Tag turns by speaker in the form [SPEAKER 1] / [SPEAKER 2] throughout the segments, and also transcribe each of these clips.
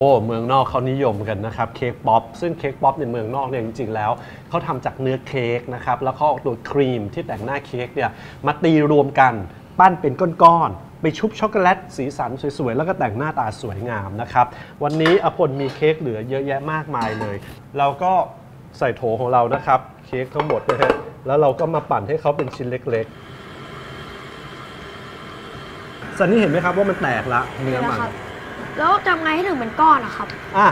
[SPEAKER 1] โอ้เมืองนอกเขานิยมกันนะครับเค้กป๊อปซึ่งเค้กป๊อปในเมืองนอกเนี่ยจริงๆแล้วเขาทำจากเนื้อเค้กนะครับแล้วเขาเอาตัวครีมที่แต่งหน้าเค้กเนี่ยมาตีรวมกันปั้นเป็นก้อนๆไปชุบช็อกโกแลตสีสันสวยๆแล้วก็แต่งหน้าตาสวยงามนะครับวันนี้อภลมีเค้กเหลือเยอะแยะมากมายเลย เราก็ใส่โถของเรานะครับเค้กทั้งหมดนะฮะแล้วเราก็มาปั่นให้เขาเป็นชิ้นเล็กๆสันนี่เห็นไหมครับว่ามันแตกละเนื้อมัน
[SPEAKER 2] นะครับ แล้วทำไงให้ถึงเป็นก้อนอะครับ
[SPEAKER 1] อะ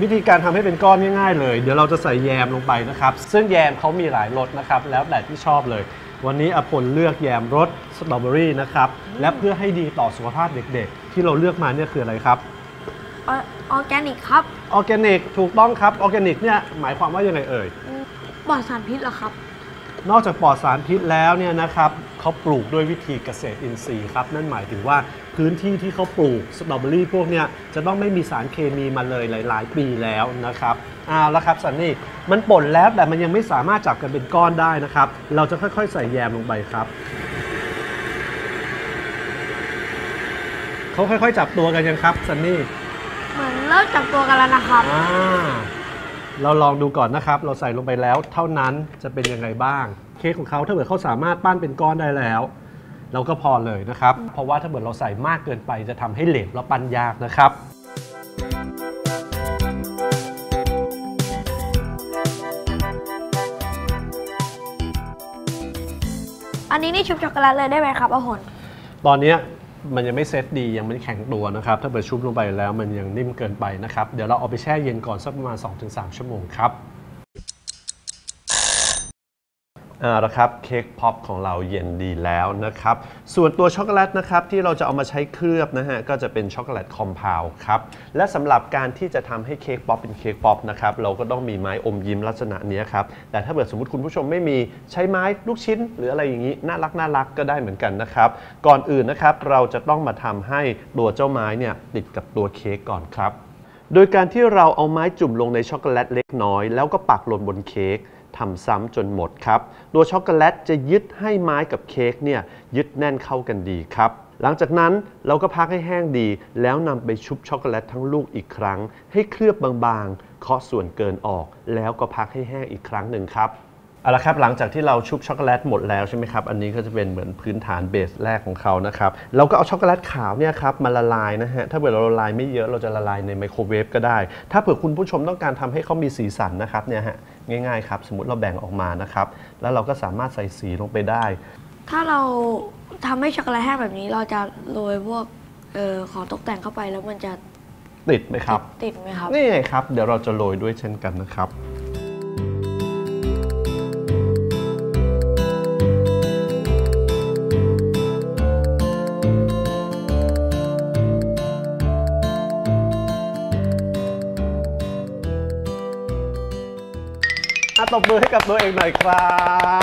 [SPEAKER 1] วิธีการทำให้เป็นก้อนง่ายๆเลย เดี๋ยวเราจะใส่แยมลงไปนะครับ ซึ่งแยมเขามีหลายรสนะครับ แล้วแต่ที่ชอบเลย วันนี้อภลเลือกแยมรสสตรอเบอรี่นะครับ และเพื่อให้ดีต่อสุขภาพเด็กๆ ที่เราเลือกมาเนี่ยคืออะไรครับ
[SPEAKER 2] ออร์แกนิกครับ
[SPEAKER 1] ออร์แกนิกถูกต้องครับ ออร์แกนิกเนี่ยหมายความว่ายังไงเอ่ย
[SPEAKER 2] ปลอดสารพิษเหรอครับ
[SPEAKER 1] นอกจากปลอดสารพิษแล้วเนี่ยนะครับ เขาปลูกด้วยวิธีเกษตรอินทรีย์ครับ นั่นหมายถึงว่าพื้นที่ที่เขาปลูกสตรอเบอรี่พวกเนี้ยจะต้องไม่มีสารเคมีมาเลยหลาย ๆ ปีแล้วนะครับเอาละครับสันนี่มันป่นแล้วแต่มันยังไม่สามารถจับกันเป็นก้อนได้นะครับ เราจะค่อย ๆ ใส่แยมลงไปครับเขาค่อย ๆ จับตัวกันยังครับสันนี่
[SPEAKER 2] เหมือนเริ่มจับตัวกันแล้วนะครับ
[SPEAKER 1] อ่า เราลองดูก่อนนะครับ เราใส่ลงไปแล้วเท่านั้นจะเป็นยังไงบ้าง เค้กของเขาถ้าเกิดเขาสามารถปั้นเป็นก้อนได้แล้ว เราก็พอเลยนะครับ เพราะว่าถ้าเกิดเราใส่มากเกินไปจะทำให้เหลวและปั้นยากนะครับ
[SPEAKER 2] อันนี้นี่ชุบช็อกโกแลตเลยได้ไหมครับอาหน
[SPEAKER 1] ตอนเนี้ย มันยังไม่เซตดียังไม่แข็งตัวนะครับ ถ้าเกิดชุบลงไปแล้วมันยังนิ่มเกินไปนะครับ เดี๋ยวเราเอาไปแช่เย็นก่อนสักประมาณ 2-3 ชั่วโมงครับเอาละครับเค้กพ็อปของเราเย็นดีแล้วนะครับ ส่วนตัวช็อกโกแลตนะครับที่เราจะเอามาใช้เคลือบนะฮะก็จะเป็นช็อกโกแลตคอมเพลครับและสำหรับการที่จะทำให้เค้กป๊อปเป็นเค้กป๊อปนะครับเราก็ต้องมีไม้อมยิ้มลักษณะเนี้ยครับแต่ถ้าเกิดสมมติคุณผู้ชมไม่มีใช้ไม้ลูกชิ้น หรืออะไรอย่างนี้น่ารักน่ารักก็ได้เหมือนกันนะครับ ก่อนอื่นนะครับเราจะต้องมาทำให้ตัวเจ้าไม้เนี่ยติดกับตัวเค้กก่อนครับ โดยการที่เราเอาไม้จุ่มลงในช็อกโกแลตเล็กน้อยแล้วก็ปักลงบนเค้ก ทำซ้ำจนหมดครับ ตัวช็อกโกแลตจะยึดให้ไม้กับเค้กเนี่ยยึดแน่นเข้ากันดีครับ หลังจากนั้นเราก็พักให้แห้งดี แล้วนำไปชุบช็อกโกแลตทั้งลูกอีกครั้ง ให้เคลือบบางๆเคาะส่วนเกินออก แล้วก็พักให้แห้งอีกครั้งหนึ่งครับ เอาละครับหลังจากที่เราชุบช็อกโกแลตหมดแล้วใช่ไหมครับ อันนี้ก็จะเป็นเหมือนพื้นฐานเบสแรกของเขานะครับเราก็เอาช็อกโกแลตขาวเนี่ยครับมาละลายนะฮะถ้าเกิดเราละลายไม่เยอะเราจะละลายในไมโครเวฟก็ได้ ถ้าเผื่อคุณผู้ชมต้องการทำให้เขามีสีสันนะครับเนี่ยฮะง่ายๆครับสมมติเราแบ่งออกมานะครับแล้วเราก็สามารถใส่สีลงไปได้
[SPEAKER 2] ถ้าเราทำให้ช็อกโกแลตแห้งแบบนี้เราจะโรยพวกเอ่อของตกแต่งเข้าไปแล้วมันจะ
[SPEAKER 1] ติดไหมครับ
[SPEAKER 2] ติดไหมครับ
[SPEAKER 1] นี่ไงครับ เดี๋ยวเราจะโรยด้วยเช่นกันนะครับ อะตบมือให้กับตัวเองหน่อยครั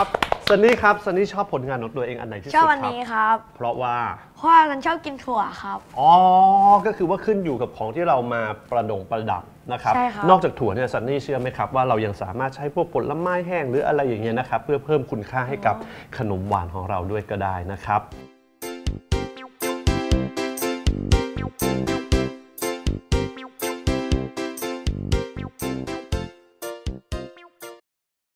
[SPEAKER 1] บซันนี่ครับซันนี่ชอบผลงานของตัวเองอันไหนที่สุด
[SPEAKER 2] ชอบ
[SPEAKER 1] ค
[SPEAKER 2] อัน
[SPEAKER 1] รับ
[SPEAKER 2] นี้ครับ
[SPEAKER 1] เพราะว่า
[SPEAKER 2] เพราะว่าฉันชอบกินถั่วครับ
[SPEAKER 1] อ๋อ ก็คือว่าขึ้นอยู่กับของที่เรามาประดงประดับนะครับ
[SPEAKER 2] ใช่ครับ
[SPEAKER 1] นอกจากถั่วเนี่ยซันนี่เชื่อไหมครับว่าเรายังสามารถใช้พวกผลไม้แห้งหรืออะไรอย่างเงี้ยนะครับ เพื่อเพิ่มคุณค่าให้กับขนมหวานของเราด้วยก็ได้นะครับ